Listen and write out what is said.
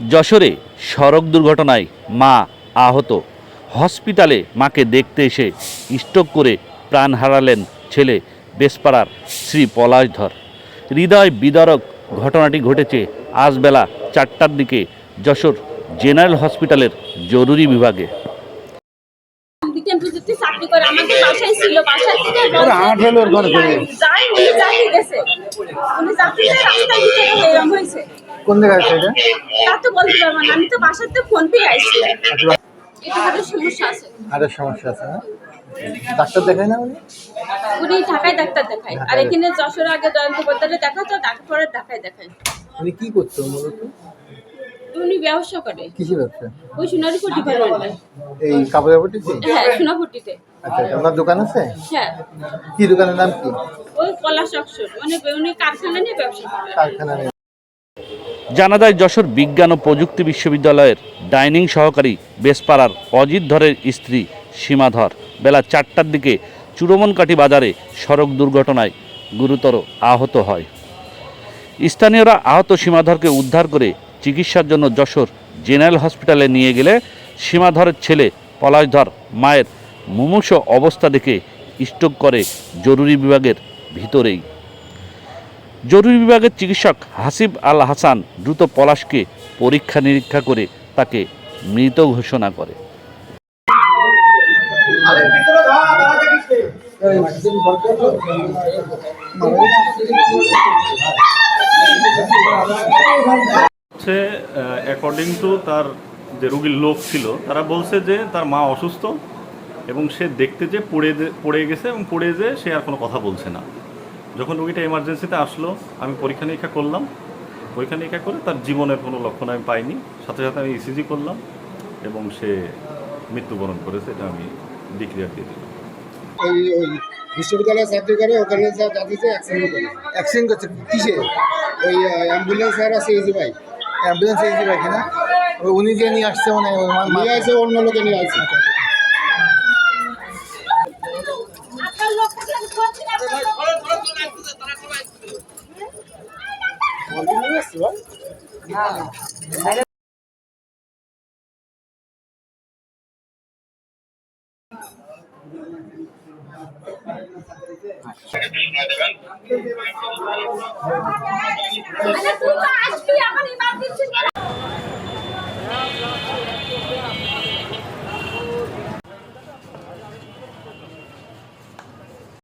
যশোরে সড়ক দুর্ঘটনায় মা আহত। হসপিটালে মাকে দেখতে এসে স্ট্রোক করে প্রাণ হারালেন ছেলে বেসপাড়ার শ্রী পলাশধর হৃদয় বিদারক ঘটনাটি ঘটেছে আজ বেলা চারটার দিকে যশোর জেনারেল হসপিটালের জরুরি বিভাগে। চাকরি করে আমাদের বাসায় ছিল বাসায় থেকে ওরা হাঁট হলো ওর ঘরে ঘরে। যাই উনি চাকরি গেছে। উনি চাকরি রাস্তায় দিকে হয়েছে। কোন জায়গায় আছে এটা? তা তো বলতে পারব না। আমি তো বাসাতে ফোন পেয়ে আইছি আচ্ছা, এটা হাতে সমস্যা আছে। সমস্যা আছে না ডাক্তার দেখায় না উনি? উনি ঢাকায় ডাক্তার দেখায়। আর এখানে যশোর আগে জয়ন্ত বদ্দারে দেখাতো ডাক্তার পরে ঢাকায় দেখায়। উনি কি করতো মূলত? উনি ব্যবসা করে। কিসের ব্যবসা? ওই সোনারপুর ডিপার্টমেন্টে এই কাপড়ের পট্টিতে হ্যাঁ সোনাপুরটিতে। আচ্ছা আচ্ছা, ওনার দোকান আছে? হ্যাঁ। কি দোকানের নাম কি? ওই পলাশ অক্ষর মানে উনি কারখানা নিয়ে ব্যবসা করে। কারখানা জানা যায় যশোর বিজ্ঞান ও প্রযুক্তি বিশ্ববিদ্যালয়ের ডাইনিং সহকারী বেসপাড়ার অজিত ধরের স্ত্রী সীমাধর। বেলা চারটার দিকে চুরমনকাঠি বাজারে সড়ক দুর্ঘটনায় গুরুতর আহত হয়। স্থানীয়রা আহত সীমাধরকে উদ্ধার করে চিকিৎসার জন্য যশোর জেনারেল হসপিটালে নিয়ে গেলে সীমাধরের ছেলে পলাশধর মায়ের মুমূর্ষ অবস্থা দেখে স্ট্রোক করে জরুরি বিভাগের ভিতরেই। জরুরি বিভাগের চিকিৎসক হাসিব আল হাসান দ্রুত পলাশকে পরীক্ষা নিরীক্ষা করে তাকে মৃত ঘোষণা করে। অ্যাকর্ডিং টু তার যে রুগীর লোক ছিল, তারা বলছে যে তার মা অসুস্থ এবং সে দেখতে যে পড়ে পড়ে গেছে এবং পড়ে যে সে আর কোনো কথা বলছে না। যখন রুগীটা এমার্জেন্সিতে আসলো আমি পরীক্ষা নিরীক্ষা করলাম। পরীক্ষা নিরীক্ষা করে তার জীবনের কোনো লক্ষণ আমি পাইনি। সাথে সাথে আমি ইসিজি করলাম এবং সে মৃত্যুবরণ করেছে এটা আমি ডিক্লিয়ার দিয়ে দিলাম। ওই ওই চাকরি করে ওখানে যা যাচ্ছে অ্যাক্সিডেন্ট করে অ্যাক্সিডেন্ট করছে। কিসে? ওই অ্যাম্বুলেন্স আর আছে ইজি ভাই। অ্যাম্বুলেন্স এসে রাখি না? ওই উনি যে নিয়ে আসছে মানে নিয়ে আসে অন্য লোকে নিয়ে আসছে আরে তুই তো আসবি